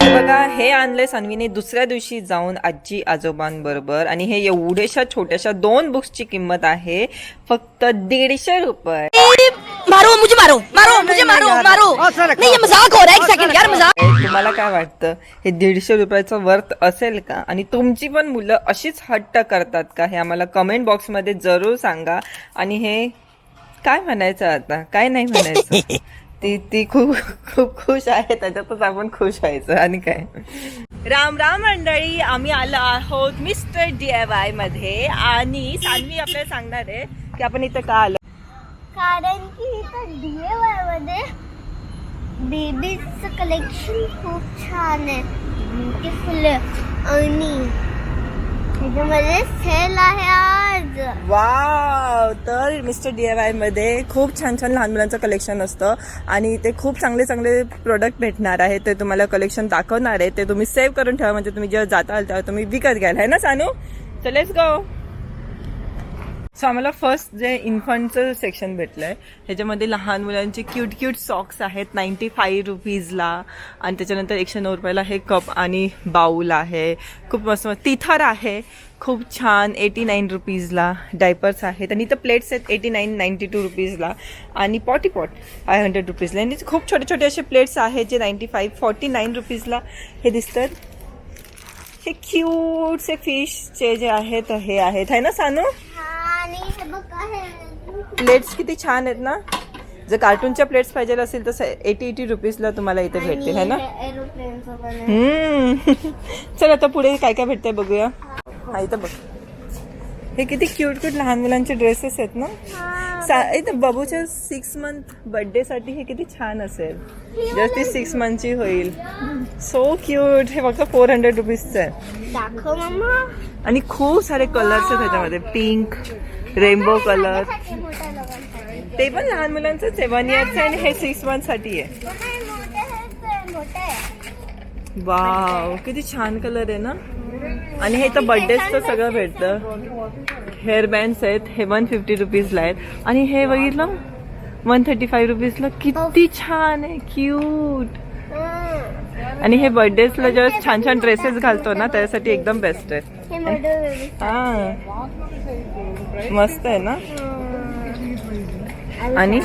बघा हे आणलंय सानवीने दुसऱ्या दिवशी जाऊन आजी आजोबांबरोबर. आणि हे एवढ्याशा छोट्याशा दोन बुक्सची किंमत आहे फक्त दीडशे रुपये. मारो मुझे मारो मारो मुझे मारो मारो. नहीं ये मजाक हो रहा है एक सेकंड यार मजाक. तुम्हाला काय वाटतं? हे दीडशे रुपयाचं वर्थ असेल का? आणि तुमची पण मुलं अशीच हट्ट करतात का? हे आम्हाला कमेंट बॉक्समध्ये जरूर सांगा. आणि हे काय म्हणायचं आता? काय नाही म्हणायचं? ती ती खूप खूप खुश आहे त्याच्यातच आपण खुश व्हायचं आणि काय? राम राम मंडळी आम्ही आलो आहोत मिस्टर डी आय वायमध्ये आणि सान्वी आपल्याला सांगणार आहे की आपण इथं का आलो? कारण की इथं डीएवायमध्ये बेबीचं कलेक्शन खूप छान आहे. ब्युटिफुल आहे. आणि म्हणजे सेल आहे आज. वाव तर मिस्टर डी आयमध्ये खूप छान छान लहान मुलांचं कलेक्शन असतं आणि ते खूप चांगले चांगले प्रोडक्ट भेटणार आहे ते तुम्हाला कलेक्शन दाखवणार आहे ते तुम्ही सेव्ह करून ठेवा. म्हणजे तुम्ही जेव्हा जाताल तेव्हा तुम्ही विकत घ्याल. है ना सानू? तर लेट्स गो सो आम्हाला फर्स्ट जे इन्फंटचं सेक्शन भेटलंय ह्याच्यामध्ये लहान मुलांचे क्यूट क्यूट सॉक्स आहेत नाईन्टी फाईव्ह रुपीजला आणि त्याच्यानंतर एकशे नऊ रुपयाला हे कप आणि बाऊल आहे. खूप मस्त मस्त तिथर आहे. खूप छान एटी नाईन रुपीजला डायपर्स आहेत. आणि इथं प्लेट्स आहेत एटी नाईन नाईन्टी टू रुपीजला आणि पॉटी पॉट फाय हंड्रेड रुपीजला आणि खूप छोटे छोटे असे प्लेट्स आहेत जे नाईन्टी फाईव्ह फॉर्टी नाईन रुपीजला हे दिसतात. हे क्यूटसे फिशचे जे आहेत हे आहेत. आहे ना सानू? प्लेट्स किती छान आहेत ना? जर कार्टूनच्या प्लेट्स पाहिजे असेल तर एटी एटी रुपीजला तुम्हाला इथे भेटतील है ना? चल आता पुढे काय काय भेटतंय बघूया. हा इथं बघ. हे किती क्यूट क्यूट लहान मुलांचे ड्रेसेस आहेत ना. सा- इथं बाबूच्या सिक्स मंथ बर्थडे साठी हे किती छान असेल. जर ती सिक्स मंथची होईल. सो क्यूट हे फक्त फोर हंड्रेड रुपीजचं आहे. आणि खूप सारे कलर्स आहेत त्याच्यामध्ये. पिंक रेनबो कलर ते पण लहान मुलांचं सेवन इयर्स आणि हे सिक्स मंथसाठी आहे. नाही, मोठे आहेत ते, मोठे आहे. वाव किती छान कलर आहे ना? आणि हे तर बर्थडेचं सगळं भेटतं. हेअर बँड्स आहेत हे वन फिफ्टी रुपीजला आहेत. आणि हे बघितलं? वन थर्टी फाईव्ह रुपीजला किती छान आहे क्यूट हं. आणि हे बर्थडेसला जेव्हा छान छान ड्रेसेस घालतो ना त्यासाठी एकदम बेस्ट आहे. हे मस्त आहे ना? आणि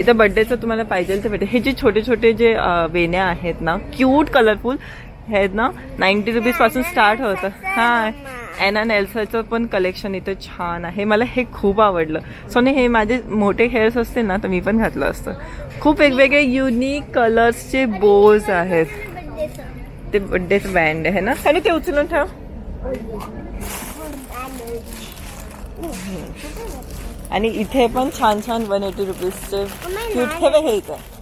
इथं बर्थडेचं तुम्हाला पाहिजे ते भेटेल. हे जे छोटे छोटे जे वेण्या आहेत ना क्यूट कलरफुल आहेत ना? नाईन्टी रुपीजपासून स्टार्ट होतं. हा. एना नेल्साचं पण कलेक्शन इथं छान आहे. मला हे खूप आवडलं. सोने हे माझे मोठे हेअर्स असते ना तर मी पण घातलं असतं. खूप वेगवेगळे युनिक कलर्सचे बोज आहेत. ते बर्थडेचं बँड आहे ना? आणि ते उचलून ठेव. आणि इथे पण छान छान वन एटी रुपीजचे क्यूट ठेवे हे इथे.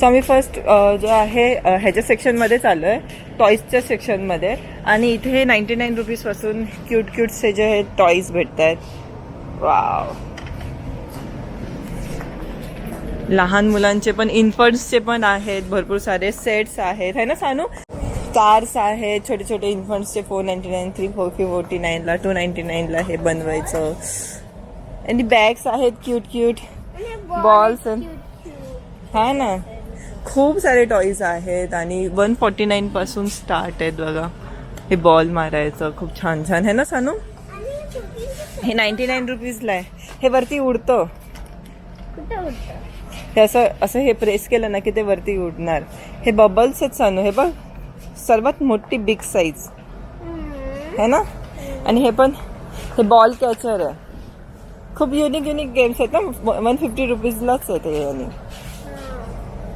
सो आम्ही फर्स्ट जो आहे ह्याच्या सेक्शनमध्ये चालू आहे टॉईजच्या सेक्शनमध्ये आणि इथे नाईन्टी नाईन रुपीजपासून क्यूट क्यूटचे जे आहेत टॉईज भेटत आहेत वाव लहान मुलांचे पण इन्फंट्सचे पण आहेत भरपूर सारे सेट्स आहेत. है ना सानू? कार्स आहेत छोटे छोटे इन्फंट्सचे four ninety nine three four forty नाईनला two ninety नाईनला हे बनवायचं. आणि बॅग्स आहेत क्यूट क्यूट बॉल्स हा ना. खूप सारे टॉईज आहेत आणि वन फॉर्टी नाईन पासून स्टार्ट आहेत बघा. हे बॉल मारायचं खूप छान छान. आहे ना सानू? हे नाईन्टी नाईन रुपीजला आहे. हे वरती उडतं. हे असं असं हे प्रेस केलं ना की ते वरती उडणार. हे बबल्स आहेत सानू. हे बघ. सर्वात मोठी बिग साईज है ना? आणि हे पण हे बॉल कॅचर आहे. खूप युनिक युनिक गेम्स आहेत ना. वन फिफ्टी रुपीजलाच आहे ते आणि.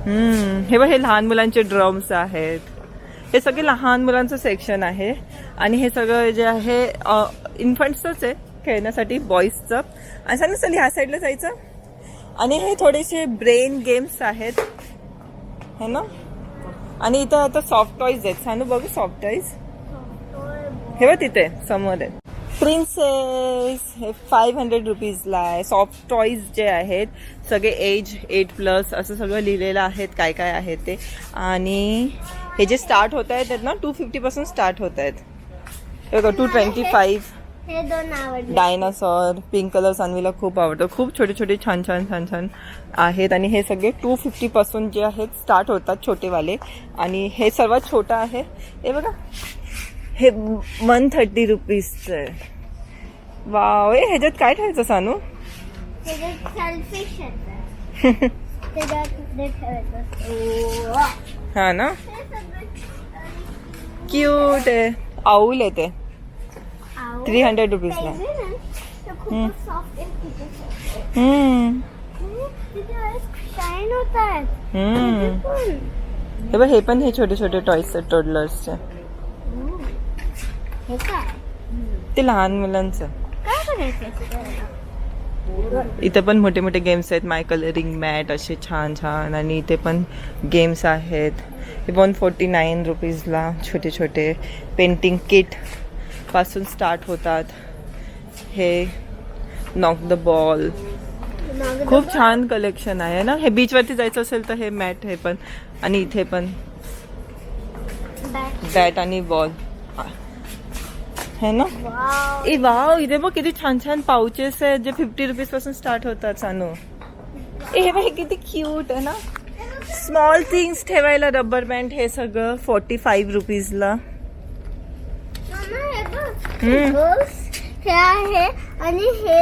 हम्म, हे बघ हे लहान मुलांचे ड्रम्स आहेत. हे सगळे लहान मुलांचं सेक्शन आहे. आणि हे सगळं जे आहे इन्फंट्सच आहे खेळण्यासाठी बॉईजचं आणि सांग चल ह्या साईडला जायचं. आणि हे थोडेसे ब्रेन गेम्स आहेत. है ना? आणि इथं आता सॉफ्ट टॉईज आहेत. सांगू बघू सॉफ्ट टॉईज हे बघ तिथे समोर आहे. प्रिन्सेस हे फाईव्ह हंड्रेड रुपीजला आहे. सॉफ्ट टॉईज जे आहेत सगळे एज एट प्लस असं सगळं लिहिलेलं आहेत काय काय आहे ते. आणि हे जे स्टार्ट होत आहेत ना टू फिफ्टीपासून स्टार्ट होत आहेत. हे बघा two twenty five dinosaur pink colour सानवीला खूप आवडतं. खूप छोटे छोटे छान छान छान छान आहेत. आणि हे सगळे टू फिफ्टी पासून जे आहेत स्टार्ट होतात छोटेवाले. आणि हे सर्वात छोटं आहे. हे बघा. हे वन थर्टी रुपीजचं आहे. वाव ए ह्याच्यात काय ठेवायचं सानू. हा ना? क्यूट आहे. आऊल आहे ते. थ्री हंड्रेड रुपीजला हे बघ हे पण हे छोटे छोटे टॉयस आहेत टोडलर्सचे. हे. ते लहान मुलांचं? इथे पण मोठे मोठे गेम्स आहेत. माय कलरिंग मॅट असे छान छान. आणि इथे पण गेम्स आहेत. वन फोर्टी नाईन रुपीजला छोटे छोटे पेंटिंग किटपासून स्टार्ट होतात. हे नॉक द बॉल खूप छान कलेक्शन आहे ना? हे बीचवरती जायचं असेल तर हे मॅट हे पण. आणि इथे पण बॅट आणि बॉल है ना? ए वाव इथे बघ किती छान छान पाउचेस आहेत जे फिफ्टी रुपीजपासून स्टार्ट होतात सानू. ए हे किती क्यूट आहे ना? स्मॉल थिंग्स ठेवायला रबर बँड हे सगळं फोर्टी फाईव्ह रुपीजला मामा हे हे आहे आणि हे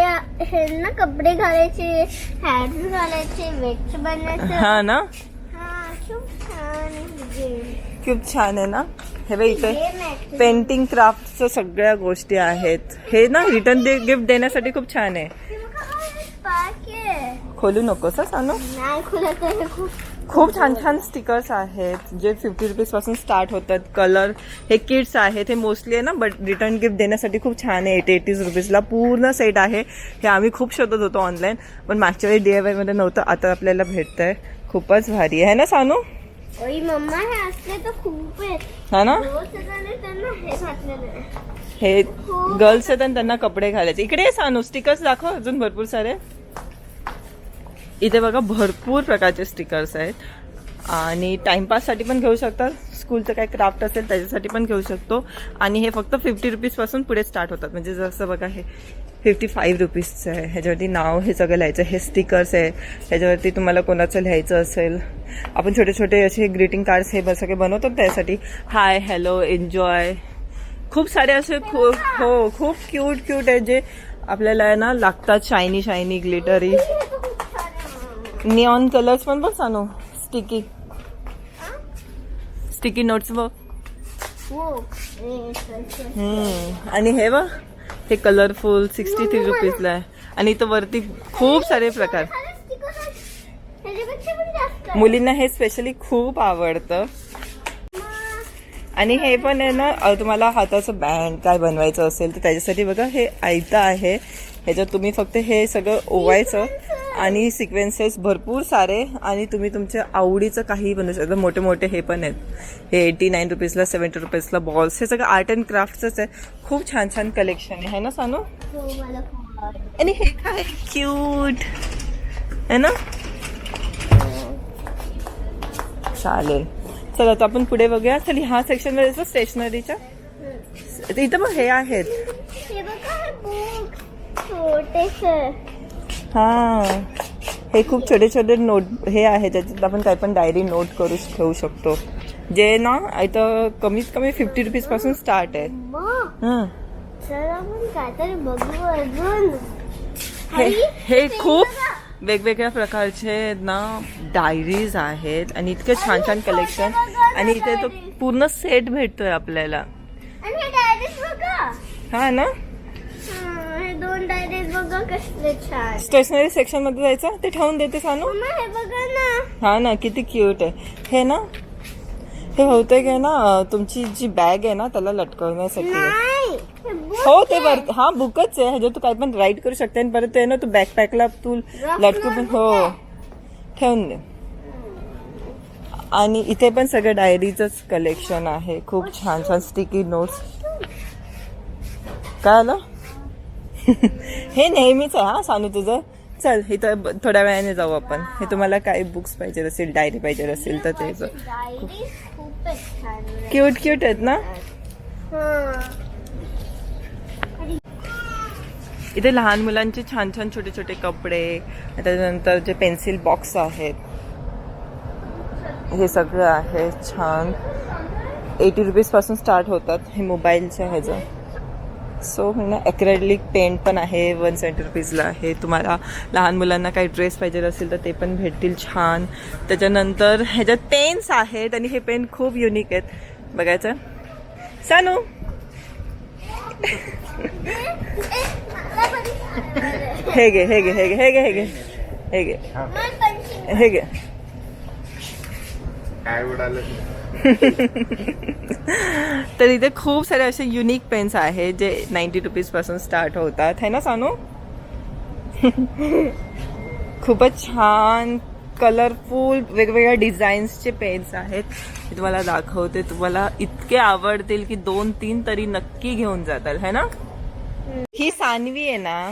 हे ना कपडे घालायचे हॅट्स घालायचे वेट्स बनवायचे हा ना? हा खूप छान आहे. game. खूप छान आहे ना? हे बघ इथे आहे. पेंटिंग क्राफ्टच्या सगळ्या गोष्टी आहेत. हे ना रिटर्न दे गिफ्ट देण्यासाठी खूप छान आहे. खोलू नकोस हा सानू? खूप छान छान स्टिकर्स आहेत जे फिफ्टी रुपीजपासून स्टार्ट होतात. कलर हे किट्स आहेत. हे मोस्टली आहे ना बट रिटर्न गिफ्ट देण्यासाठी खूप छान आहे. एटी एटीज रुपीजला पूर्ण सेट आहे. हे आम्ही खूप शोधत होतो ऑनलाईन पण मागच्या वेळी डी आयमध्ये नव्हतं. आता आपल्याला भेटतंय. खूपच भारी आहे. ना सानू? मम्मा हे असले तर खूप आहेत हा ना? त्यांना हे हे गर्ल्स आहेत आणि त्यांना कपडे घालायचे. इकडे सानू स्टिकर्स दाखव अजून भरपूर सारे. इथे बघा भरपूर प्रकारचे स्टिकर्स आहेत. आणि टाइमपाससाठी पण घेऊ शकतात स्कूलचं काय क्राफ्ट असेल त्याच्यासाठी पण घेऊ शकतो. आणि हे फक्त फिफ्टी रुपीजपासून पुढे स्टार्ट होतात. म्हणजे जसं बघा हे फिफ्टी फाईव्ह रुपीजचं आहे. ह्याच्यावरती नाव हे सगळं लिहायचं हे स्टिकर्स आहे. ह्याच्यावरती तुम्हाला कोणाचं लिहायचं असेल. आपण छोटे छोटे असे ग्रीटिंग कार्ड्स हे सगळे बनवतो त्यासाठी. हाय हॅलो एन्जॉय खूप सारे असे खूप हो खूप क्यूट क्यूट आहे जे आपल्याला आहे ना लागतात shiny shiny glittery neon colours पण बघ सांगू स्टिकी स्टिकी नोट्स बघ. आणि हे बघ हे कलरफुल सिक्स्टी थ्री रुपीजला आहे. आणि इथं वरती खूप सारे प्रकार. मुलींना हे स्पेशली खूप आवडतं. आणि हे पण आहे ना तुम्हाला हाताचं बँड काय बनवायचं असेल तर त्याच्यासाठी बघा हे आयतं आहे. ह्याच्यात तुम्ही फक्त हे सगळं ओवायचं. आणि सिक्वेन्सेस भरपूर सारे आणि तुम्ही तुमच्या आवडीचं काही बनवू शकता. मोठे मोठे हे पण आहेत. हे एटी नाईन रुपीजला सेवन्टी रुपीजला बॉल्स हे सगळं आर्ट अँड क्राफ्टचंच आहे. खूप छान छान कलेक्शन आहे. है ना सानू? हो. आणि हे काय? क्यूट है ना? चालेल. चला आता आपण पुढे बघूया. चल ह्या सेक्शनमध्ये जायचं स्टेशनरीच्या इथं मग हे आहेत. छोटेसे. हा. हे खूप छोटे छोटे नोट हे आहे त्याच्यात आपण काय पण डायरी नोट करू ठेवू शकतो. जे ना इथं कमीत कमी फिफ्टी रुपीजपासून स्टार्ट आहे. हं. हे हे खूप. वेगवेगळ्या प्रकारचे ना डायरीज आहेत आणि इतके छान छान कलेक्शन आणि इथे तो. पूर्ण सेट भेटतोय आपल्याला. हा ना? हा, दोन डायरीज बघा कसले छान. स्टेशनरी सेक्शनमध्ये जायचं? ते ठेवून देते सानू. मम्मा हे बघा ना. हा ना किती क्यूट आहे. हे ना हे बहुतेक आहे ना तुमची जी बॅग आहे ना त्याला लटकवण्यासाठी आहे. नाही हे book हो ते. वर हा बुकच आहे. ह्याच्यात तू काय पण राईट करू शकते. आणि परत ते ना तू बॅकपॅकला तू लटकू पण हो ठेवून दे. आणि इथे पण सगळं डायरीच कलेक्शन आहे. खूप छान छान स्टिकी नोट्स काय आलं? हे नेहमीच आहे हा सांगू तुझं? चल इथं तर थोड्या वेळाने जाऊ आपण. हे तुम्हाला काय बुक्स पाहिजे असेल डायरी पाहिजे असेल तर ते क्यूट क्यूट आहेत ना? इथे लहान मुलांचे छान छान छोटे छोटे कपडे त्याच्यानंतर जे पेन्सिल बॉक्स आहेत हे सगळं आहे छान. एटी रुपीजपासून स्टार्ट होतात हे मोबाईलच्या ह्याचं. सो ना ॲक्रेलिक पेंट पण आहे वन सेवन्टी रुपीजला आहे. तुम्हाला लहान मुलांना काही ड्रेस पाहिजे असेल तर ते पण भेटतील छान. त्याच्यानंतर ह्याच्यात पेन्स आहेत आणि हे पेन खूप युनिक आहेत. बघायचं? सानू! हे घे हे घे हे घे हे घे हे घे. हे घे. हे. घे. काय उडालं तर इथे खूप सारे असे युनिक पेन्स आहेत जे नाईन्टी रुपीजपासून स्टार्ट होतात. है ना सानू? खूपच छान कलरफुल वेगवेगळ्या डिझाईन्सचे पेन्स आहेत. मी तुम्हाला दाखवते तुम्हाला इतके आवडतील की दोन तीन तरी नक्की घेऊन जाताल. है ना? ही सानवी आहे ना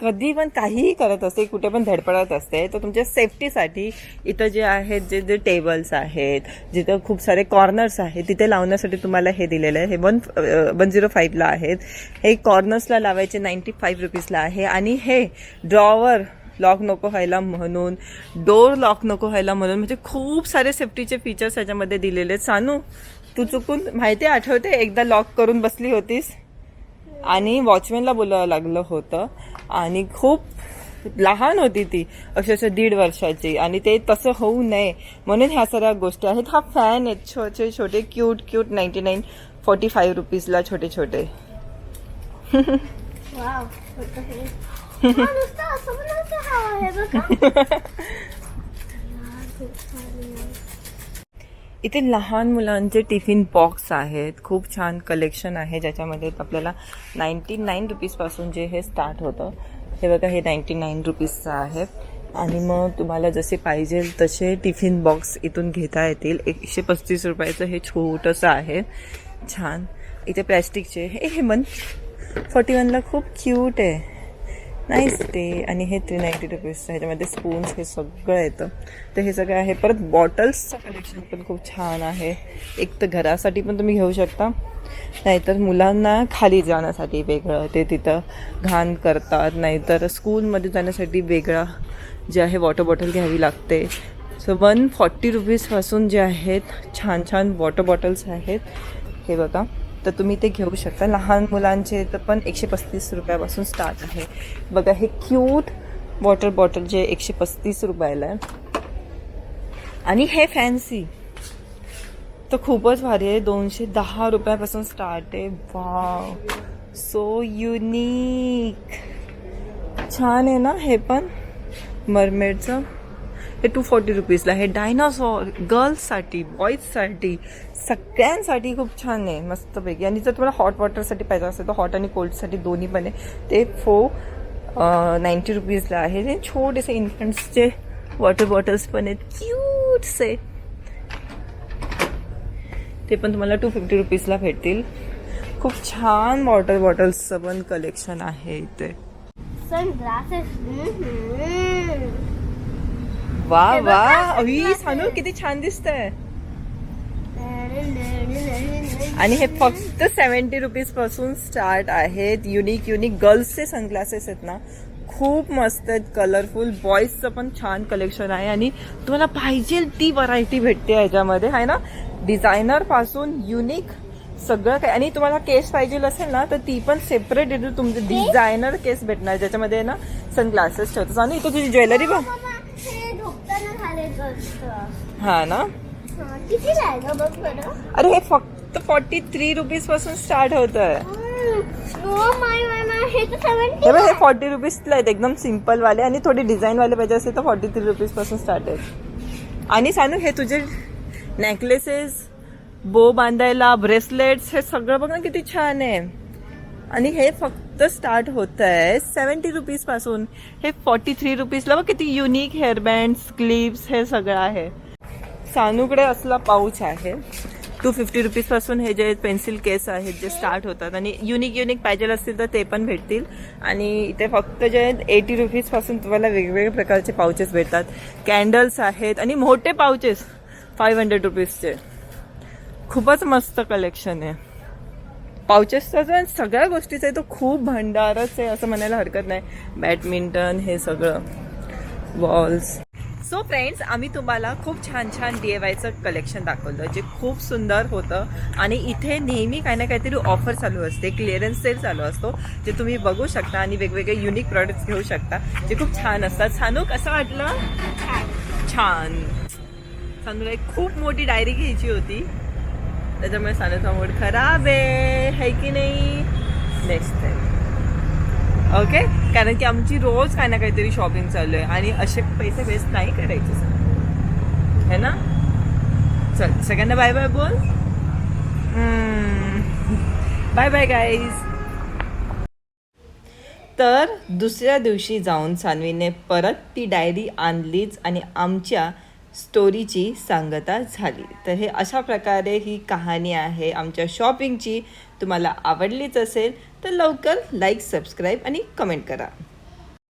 कधी पण काहीही करत असते कुठे पण धडपडत असते तर तुमच्या सेफ्टीसाठी इथं जे आहेत जे जे टेबल्स आहेत जिथं खूप सारे कॉर्नर्स आहेत तिथे लावण्यासाठी तुम्हाला हे दिलेलं आहे. हे वन वन झिरो फाईव्हला आहेत. हे कॉर्नर्सला लावायचे नाईन्टी फाईव्ह रुपीजला आहे. आणि हे ड्रॉवर लॉक नको व्हायला म्हणून डोर लॉक नको व्हायला म्हणून म्हणजे खूप सारे सेफ्टीचे फीचर्स याच्यामध्ये दिलेले आहेत. सानू तू चुकून माहिती आठवते एकदा लॉक करून बसली होतीस? आणि वॉचमॅनला बोलावं लागलं होतं. आणि खूप लहान होती ती अक्षरशः दीड वर्षाची. आणि ते तसं होऊ नये म्हणून ह्या सगळ्या गोष्टी आहेत. हा फॅन आहेत छोटे छोटे cute cute ninety nine forty five रुपीजला छोटे. छोटे वाव नुसतं असं पण नव्हतं हवं आहे बघा खूप छान आहे. इथे लहान मुलांचे टिफिन बॉक्स आहेत. खूप छान कलेक्शन आहे. ज्याच्यामध्ये आपल्याला नाईन्टी नाईन रुपीजपासून जे हे स्टार्ट होतं हे बघा हे नाईन्टी नाईन रुपीजचं आहे. आणि मग तुम्हाला जसे पाहिजे तसे टिफिन बॉक्स इथून घेता येतील. एकशे पस्तीस रुपयाचं हे छोटंसं आहे. छान. इथे प्लॅस्टिकचे. हे हे फॉर्टी वनला खूप क्यूट आहे. नाहीच ते आणि हे थ्री नाईन्टी रुपीजचं ह्याच्यामध्ये स्पून्स हे सगळं येतं. तर हे सगळं आहे. परत बॉटल्सचं कलेक्शन पण खूप छान आहे. एक तर घरासाठी पण तुम्ही घेऊ शकता. नाहीतर मुलांना खाली जाण्यासाठी वेगळं. ते तिथं घाण करतात. नाहीतर स्कूलमध्ये जाण्यासाठी वेगळं जे आहे वॉटर बॉटल घ्यावी लागते. सो वन फॉर्टी रुपीजपासून जे आहेत छान छान वॉटर बॉटल्स आहेत. हे बघा. तर तुम्ही ते घेऊ शकता. लहान मुलांचे तर पण एकशे पस्तीस रुपयापासून स्टार्ट आहे. बघा हे क्यूट वॉटर बॉटल जे एकशे पस्तीस रुपयाला आहे. आणि हे फॅन्सी तर खूपच भारी आहे. दोनशे दहा रुपयापासून स्टार्ट आहे. वाव सो युनिक छान आहे ना हे पण? मरमेडचं हे टू फॉर्टी रुपीजला हे डायनासॉर गर्ल्ससाठी बॉईजसाठी सगळ्यांसाठी खूप छान आहे. मस्तपैकी. आणि जर तुम्हाला हॉट वॉटरसाठी पाहिजे असेल तर हॉट आणि कोल्डसाठी दोन्ही पण आहे. ते फो नाईन्टी रुपीजला आहे. ते छोटेसे इन्फंट्सचे वॉटर बॉटल्स पण आहेत. क्यूटसे ते पण तुम्हाला टू फिफ्टी रुपीजला भेटतील. खूप छान वॉटर बॉटल्सचं पण कलेक्शन आहे इथे. सनग्लासेस वा वा. sunglasses. सानू किती छान दिसतंय. आणि हे फक्त सेव्हन्टी रुपीजपासून स्टार्ट आहेत. युनिक युनिक गर्ल्सचे सनग्लासेस आहेत ना. खूप मस्त आहेत कलरफुल बॉईजचं पण छान कलेक्शन आहे. आणि तुम्हाला पाहिजे ती व्हरायटी भेटते ह्याच्यामध्ये आहे ना? डिझायनरपासून युनिक सगळं काय. आणि तुम्हाला केस पाहिजे असेल ना तर ती पण सेपरेट तुमचे डिझायनर केस भेटणार. ज्याच्यामध्ये ना सनग्लासेस ठेवतात. आणि इथं तुझी ज्वेलरी बघ बाबा, हे झोपताना घालायचं असतं. हा ना? अरे हे फक्त फॉर्टी थ्री रुपीजपासून स्टार्ट होत आहे ओ माय माय माय हे हे फॉर्टी रुपीजला आहेत एकदम सिंपल वाले आणि थोडी डिझाईन वाले पाहिजे असेल तर फॉर्टी थ्री रुपीजपासून स्टार्ट आहेत. आणि सांगू हे तुझे नेकलेसेस बो बांधायला ब्रेसलेट्स हे सगळं बघ ना किती छान आहे. आणि हे फक्त स्टार्ट होत आहे सेवन्टी रुपीजपासून. हे फॉर्टी थ्री रुपीजला बघ किती युनिक हेअरबँड्स क्लिप्स हे सगळं आहे. सानूकडे असला पाऊच आहे. टू फिफ्टी रुपीजपासून हे जे पेन्सिल केस आहेत जे स्टार्ट होतात आणि युनिक युनिक पाहिजे असतील तर ते पण भेटतील. आणि इथे फक्त जे एटी रुपीजपासून तुम्हाला वेगवेगळ्या प्रकारचे पाउचेस भेटतात. कॅन्डल्स आहेत आणि मोठे पाउचेस फाईव्ह हंड्रेड रुपीजचे खूपच मस्त कलेक्शन आहे. पाउचेसचा सगळ्या गोष्टीचा आहे तो खूप भंडारच आहे असं म्हणायला हरकत नाही. बॅडमिंटन हे सगळं. वॉल्स सो फ्रेंड्स आम्ही तुम्हाला खूप छान छान डी ए वायचं कलेक्शन दाखवलं जे खूप सुंदर होतं. आणि इथे नेहमी काही ना काहीतरी ऑफर चालू असते क्लिअरन्स सेल चालू असतो जे तुम्ही बघू शकता आणि वेगवेगळे युनिक प्रॉडक्ट्स घेऊ शकता जे खूप छान असतात. सानू कसं वाटलं? छान. सानूला एक खूप मोठी डायरी घ्यायची होती. त्याच्यामुळे सानूचा मूड खराब आहे. है की नाही? नेक्स्ट टाइम ओके कारण की आमची रोज काही ना काहीतरी शॉपिंग चालू आहे. आणि असे पैसे वेस्ट नाही करायचे सर है ना? चल सगळ्यांना बाय बाय बोल. बाय बाय गाईज तर दुसऱ्या दिवशी जाऊन सानवीने परत ती डायरी आणलीच आणि आमच्या स्टोरीची सांगता झाली. तर हे अशा प्रकारे ही कहाणी आहे. आमच्या शॉपिंगची तुम्हाला आवडलीच असेल तर लवकर लाईक सबस्क्राईब आणि कमेंट करा.